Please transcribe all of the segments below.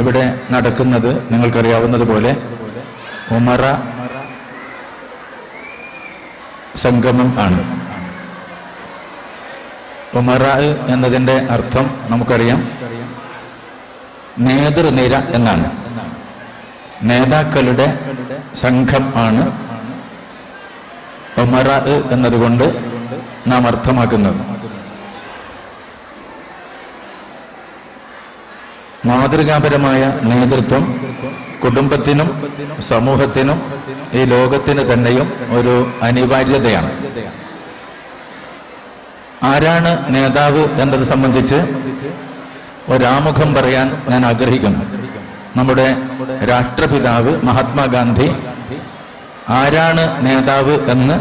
ഇവിടെ നടക്കുന്നത് നിങ്ങൾക്കറിയാവുന്നതുപോലെ ഉമറ സംഗമം ആണ്. ഉമറ എന്നതിന്റെ അർത്ഥം നമുക്കറിയാം നേതൃനിര എന്നാണ്. നേതാക്കളുടെ സംഘം ആണ് ഉമറ എന്നതുകൊണ്ട് നാം അർത്ഥമാക്കുന്നത്. മാതൃകാപരമായ നേതൃത്വം കുടുംബത്തിനും സമൂഹത്തിനും ഈ ലോകത്തിന് തന്നെയും ഒരു അനിവാര്യതയാണ്. ആരാണ് നേതാവ് എന്നത് സംബന്ധിച്ച് ഒരാമുഖം പറയാൻ ഞാൻ ആഗ്രഹിക്കുന്നു. നമ്മുടെ രാഷ്ട്രപിതാവ് മഹാത്മാഗാന്ധി ആരാണ് നേതാവ് എന്ന്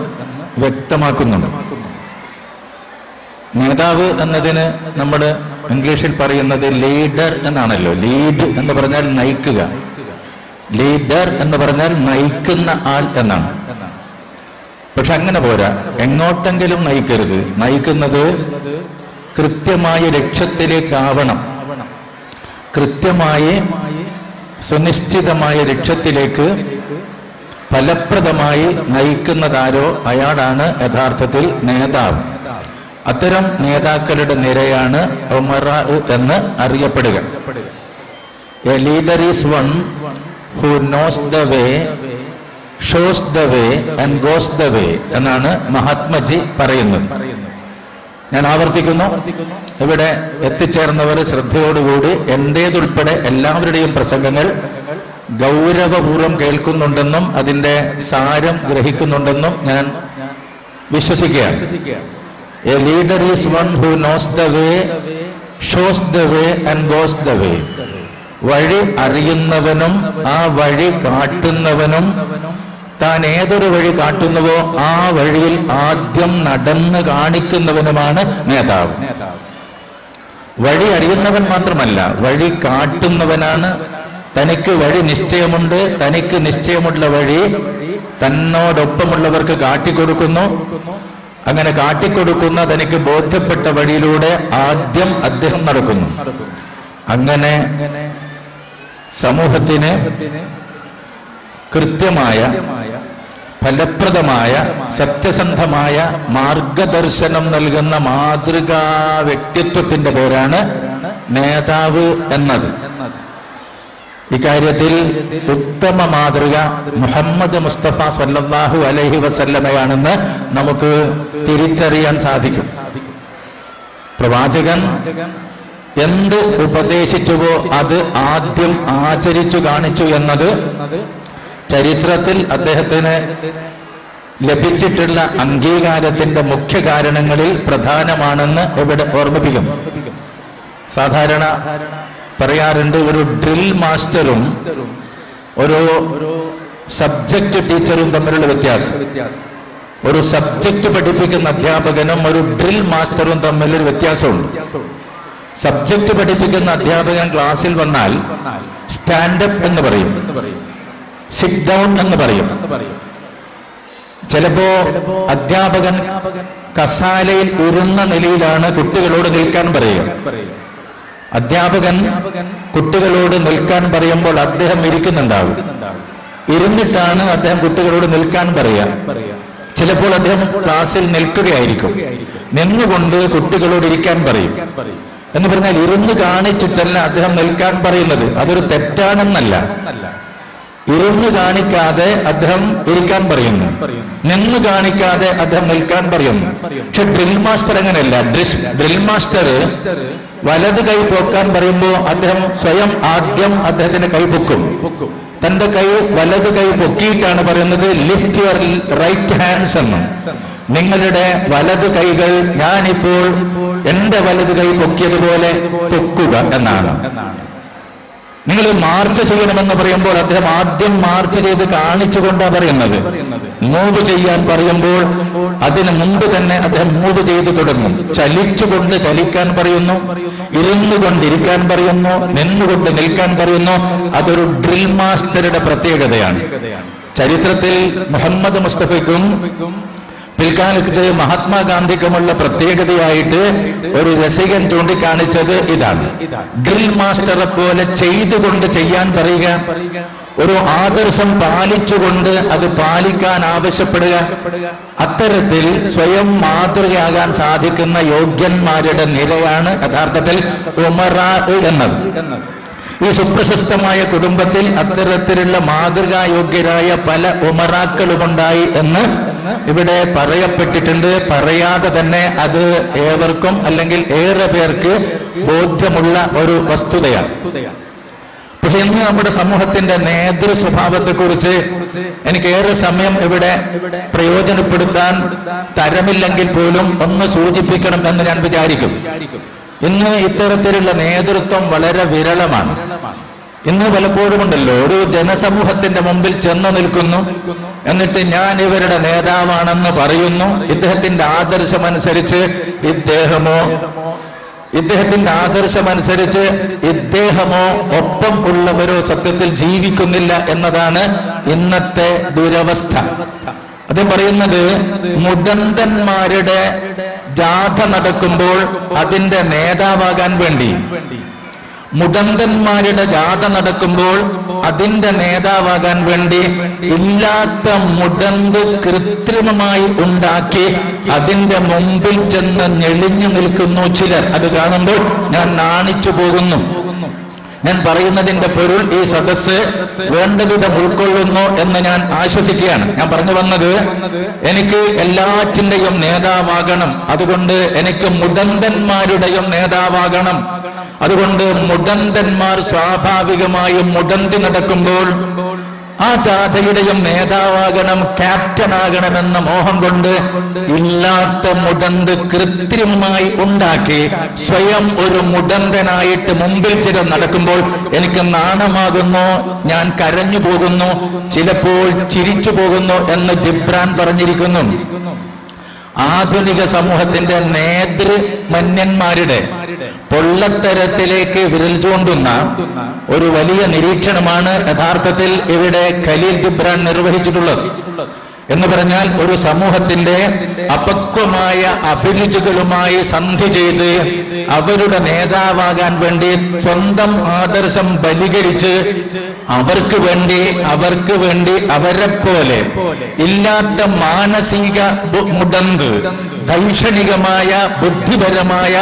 വ്യക്തമാക്കുന്നുണ്ട്. നേതാവ് എന്നതിന് നമ്മൾ ഇംഗ്ലീഷിൽ പറയുന്നത് ലീഡർ എന്നാണല്ലോ. ലീഡ് എന്ന് പറഞ്ഞാൽ നയിക്കുക. ലീഡർ എന്ന് പറഞ്ഞാൽ നയിക്കുന്ന ആൾ എന്നാണ്. പക്ഷെ അങ്ങനെ പോരാ. എങ്ങോട്ടെങ്കിലും നയിക്കരുത്. നയിക്കുന്നത് കൃത്യമായ ലക്ഷ്യത്തിലേക്കാവണം. കൃത്യമായ സുനിശ്ചിതമായ ലക്ഷ്യത്തിലേക്ക് ഫലപ്രദമായി നയിക്കുന്നതാരോ അയാളാണ് യഥാർത്ഥത്തിൽ നേതാവ്. അത്തരം നേതാക്കളുടെ നിരയാണ് ഒമറ എന്ന് അറിയപ്പെടുക. A leader is one who knows the way shows the way and goes the way എന്നാണ് മഹാത്മജി പറയുന്നത്. ഞാൻ ആവർത്തിക്കുന്നു. ഇവിടെ എത്തിച്ചേർന്നവർ ശ്രദ്ധയോടുകൂടി എന്റേതുൾപ്പെടെ എല്ലാവരുടെയും പ്രസംഗങ്ങൾ ഗൗരവപൂർവം കേൾക്കുന്നുണ്ടെന്നും അതിന്റെ സാരം ഗ്രഹിക്കുന്നുണ്ടെന്നും ഞാൻ വിശ്വസിക്കുകയാണ്. A leader is one who knows the way shows the way and goes the way വഴി അറിയുന്നവനും ആ വഴി കാട്ടുന്നവനും താൻ ഏതൊരു വഴി കാട്ടുന്നുവോ ആ വഴിയിൽ ആദ്യം നടന്ന് കാണിക്കുന്നവനുമാണ് നേതാവ്. വഴി അറിയുന്നവൻ മാത്രമല്ല വഴി കാട്ടുന്നവനാണ്. തനിക്ക് വഴി നിശ്ചയമുണ്ട് തനിക്ക് നിശ്ചയമുള്ള വഴി തന്നോടൊപ്പമുള്ളവർക്ക് കാട്ടിക്കൊടുക്കുന്നു. അങ്ങനെ കാട്ടിക്കൊടുക്കുന്ന തനിക്ക് ബോധ്യപ്പെട്ട വഴിയിലൂടെ ആദ്യം അദ്ദേഹം നടക്കുന്നു. അങ്ങനെ സമൂഹത്തിന് കൃത്യമായ ഫലപ്രദമായ സത്യസന്ധമായ മാർഗദർശനം നൽകുന്ന മാതൃകാ വ്യക്തിത്വത്തിന്റെ പേരാണ് നേതാവ് എന്നത്. ഇക്കാര്യത്തിൽ ഉത്തമ മാതൃക മുഹമ്മദ് മുസ്തഫ സല്ലാഹു അലഹി വസല്ലമയാണെന്ന് നമുക്ക് തിരിച്ചറിയാൻ സാധിക്കും. പ്രവാചകൻ എന്ത് ഉപദേശിച്ചുവോ അത് ആദ്യം ആചരിച്ചു കാണിച്ചു എന്നത് ചരിത്രത്തിൽ അദ്ദേഹത്തിന് ലഭിച്ചിട്ടുള്ള അംഗീകാരത്തിന്റെ മുഖ്യ കാരണങ്ങളിൽ പ്രധാനമാണെന്ന് ഇവിടെ ഓർമ്മിപ്പിക്കും? സാധാരണ പറയാറുണ്ട് ഒരു ഡ്രിൽ മാസ്റ്ററും ഒരു സബ്ജക്റ്റ് ടീച്ചറും തമ്മിലുള്ള വ്യത്യാസം. ഒരു സബ്ജക്റ്റ് പഠിപ്പിക്കുന്ന അധ്യാപകനും ഒരു ഡ്രിൽ മാസ്റ്ററും തമ്മിലൊരു വ്യത്യാസമുണ്ട്. സബ്ജക്റ്റ് പഠിപ്പിക്കുന്ന അധ്യാപകൻ ക്ലാസ്സിൽ വന്നാൽ സ്റ്റാൻഡപ്പ് എന്ന് പറയും. സിറ്റ് ഡൗൺ എന്ന് പറയും. ചിലപ്പോ അധ്യാപകൻ കസാലയിൽ ഇരുന്ന നിലയിലാണ് കുട്ടികളോട് നിൽക്കാൻ പറയുക. അധ്യാപകൻ കുട്ടികളോട് നിൽക്കാൻ പറയുമ്പോൾ അദ്ദേഹം ഇരിക്കുന്നുണ്ടാവും. ഇരുന്നിട്ടാണ് അദ്ദേഹം കുട്ടികളോട് നിൽക്കാൻ പറയുക ചിലപ്പോൾ അദ്ദേഹം ക്ലാസ്സിൽ നിൽക്കുകയായിരിക്കും. നിന്നുകൊണ്ട് കുട്ടികളോട് ഇരിക്കാൻ പറയും. എന്ന് പറഞ്ഞാൽ ഇരുന്ന് കാണിച്ചിട്ടല്ല അദ്ദേഹം നിൽക്കാൻ പറയുന്നത്. അതൊരു തെറ്റാണെന്നല്ല. ഇരുന്ന് കാണിക്കാതെ അദ്ദേഹം ഇരിക്കാൻ പറയുന്നു. നിന്ന് കാണിക്കാതെ അദ്ദേഹം നിൽക്കാൻ പറയുന്നു. പക്ഷെ ഡ്രിൽ മാസ്റ്റർ അങ്ങനെയല്ല. ഡ്രിൽ മാസ്റ്റർ വലത് കൈ പൊക്കാൻ പറയുമ്പോൾ അദ്ദേഹം സ്വയം ആദ്യം അദ്ദേഹത്തിന്റെ കൈ പൊക്കും. തന്റെ കൈ വലത് കൈ പൊക്കിയിട്ടാണ് പറയുന്നത് ലിഫ്റ്റ് യുവർ റൈറ്റ് ഹാൻഡ്സ് എന്ന്. നിങ്ങളുടെ വലത് കൈകൾ ഞാനിപ്പോൾ എന്റെ വലത് കൈ പൊക്കിയതുപോലെ പൊക്കുക എന്നാണ്. നിങ്ങൾ മാർച്ച് ചെയ്യണമെന്ന് പറയുമ്പോൾ അദ്ദേഹം ആദ്യം മാർച്ച് ചെയ്ത് കാണിച്ചുകൊണ്ടാണ് പറയുന്നത്. മൂവ് ചെയ്യാൻ പറയുമ്പോൾ അതിന് മുമ്പ് തന്നെ അദ്ദേഹം മൂവ് ചെയ്തു തുടങ്ങും. ചലിച്ചുകൊണ്ട് ചലിക്കാൻ പറയുന്നു ഇരുന്നു കൊണ്ടിരിക്കാൻ പറയുന്നു നിന്നുകൊണ്ട് നിൽക്കാൻ പറയുന്നു. അതൊരു ഡ്രിൽ മാസ്റ്ററുടെ പ്രത്യേകതയാണ്. ചരിത്രത്തിൽ മുഹമ്മദ് മുസ്തഫയ്ക്കും പിൽക്കാലത്ത് മഹാത്മാഗാന്ധിക്കുമുള്ള പ്രത്യേകതയായിട്ട് ഒരു രസികൻ ചൂണ്ടിക്കാണിച്ചത് ഇതാണ്. ഡ്രിൽ മാസ്റ്ററെ പോലെ ചെയ്തുകൊണ്ട് ചെയ്യാൻ പറയുക. ഒരു ആദർശം പാലിച്ചുകൊണ്ട് അത് പാലിക്കാൻ ആവശ്യപ്പെടുക. അത്തരത്തിൽ സ്വയം മാതൃകയാകാൻ സാധിക്കുന്ന യോഗ്യന്മാരുടെ നിലയാണ് യഥാർത്ഥത്തിൽ ഉമറാ എന്നത്. ഈ സുപ്രശസ്തമായ കുടുംബത്തിൽ അത്തരത്തിലുള്ള മാതൃകായോഗ്യരായ പല ഉമറാക്കളുമുണ്ടായി എന്ന് ഇവിടെ പറയപ്പെട്ടിട്ടുണ്ട്. പറയാതെ തന്നെ അത് ഏവർക്കും അല്ലെങ്കിൽ ഏറെ പേർക്ക് ബോധ്യമുള്ള ഒരു വസ്തുതയാണ്. പക്ഷെ ഇന്ന് നമ്മുടെ സമൂഹത്തിന്റെ നേതൃ സ്വഭാവത്തെ കുറിച്ച് എനിക്ക് ഏറെ സമയം ഇവിടെ പ്രയോജനപ്പെടുത്താൻ തരമില്ലെങ്കിൽ പോലും ഒന്ന് സൂചിപ്പിക്കണം എന്ന് ഞാൻ വിചാരിക്കും. ഇന്ന് ഇത്തരത്തിലുള്ള നേതൃത്വം വളരെ വിരളമാണ്. ഇന്ന് പലപ്പോഴും ഉണ്ടല്ലോ ഒരു ജനസമൂഹത്തിന്റെ മുമ്പിൽ ചെന്ന് നിൽക്കുന്നു. എന്നിട്ട് ഞാൻ ഇവരുടെ നേതാവാണെന്ന് പറയുന്നു. ഇദ്ദേഹത്തിന്റെ ആദർശമനുസരിച്ച് ഇദ്ദേഹമോ ഇദ്ദേഹത്തിന്റെ ആദർശമനുസരിച്ച് ഇദ്ദേഹമോ ഒപ്പം ഉള്ളവരോ സത്യത്തിൽ ജീവിക്കുന്നില്ല എന്നതാണ് ഇന്നത്തെ ദുരവസ്ഥ. അത് പറയുന്നത് മുടന്തന്മാരുടെ ജാഥ നടക്കുമ്പോൾ അതിന്റെ നേതാവാകാൻ വേണ്ടി. മുടന്തന്മാരുടെ ജാഥ നടക്കുമ്പോൾ അതിന്റെ നേതാവാകാൻ വേണ്ടി ഇല്ലാത്ത മുടന്ത് കൃത്രിമമായി ഉണ്ടാക്കി അതിന്റെ മുമ്പിൽ ചെന്ന് ഞെളിഞ്ഞു നിൽക്കുന്നു ചിലർ. അത് കാണുമ്പോൾ ഞാൻ നാണിച്ചു പോകുന്നു. ഞാൻ പറയുന്നതിന്റെ പൊരുൾ ഈ സദസ്സ് വേണ്ടവിധം ഉൾക്കൊള്ളുന്നു എന്ന് ഞാൻ ആശ്വസിക്കുകയാണ്. ഞാൻ പറഞ്ഞു വന്നത് എനിക്ക് എല്ലാറ്റിന്റെയും നേതാവാകണം. അതുകൊണ്ട് എനിക്ക് മുടന്തന്മാരുടെയും നേതാവാകണം. അതുകൊണ്ട് മുടന്തന്മാർ സ്വാഭാവികമായും മുടന്തി നടക്കുമ്പോൾ ആ ജാഥയുടെയും നേതാവാകണം ക്യാപ്റ്റൻ ആകണമെന്ന മോഹം കൊണ്ട് ഇല്ലാത്ത മുടന്ത് കൃത്രിമമായി ഉണ്ടാക്കി സ്വയം ഒരു മുടന്തനായിട്ട് മുമ്പിൽ ചില നടക്കുമ്പോൾ എനിക്ക് നാണമാകുന്നു ഞാൻ കരഞ്ഞു പോകുന്നു ചിലപ്പോൾ ചിരിച്ചു പോകുന്നു എന്ന് ജിബ്രാൻ പറഞ്ഞിരിക്കുന്നു. ആധുനിക സമൂഹത്തിന്റെ നേതൃമന്യന്മാരുടെ പൊള്ളത്തരത്തിലേക്ക് വിരൽ ചൂണ്ടുന്ന ഒരു വലിയ നിരീക്ഷണമാണ് യഥാർത്ഥത്തിൽ ഇവിടെ ഖലീൽ ജിബ്രാൻ നിർവഹിച്ചിട്ടുള്ളത്. എന്ന് പറഞ്ഞാൽ ഒരു സമൂഹത്തിന്റെ അപക്വമായ അഭിരുചികളുമായി സന്ധി ചെയ്ത് അവരുടെ നേതാവാകാൻ വേണ്ടി സ്വന്തം ആദർശം ബലികരിച്ച് അവർക്ക് വേണ്ടി അവർക്ക് വേണ്ടി അവരെ പോലെ ഇല്ലാത്ത മാനസിക മുടന്ത് ദൈക്ഷണികമായ ബുദ്ധിപരമായ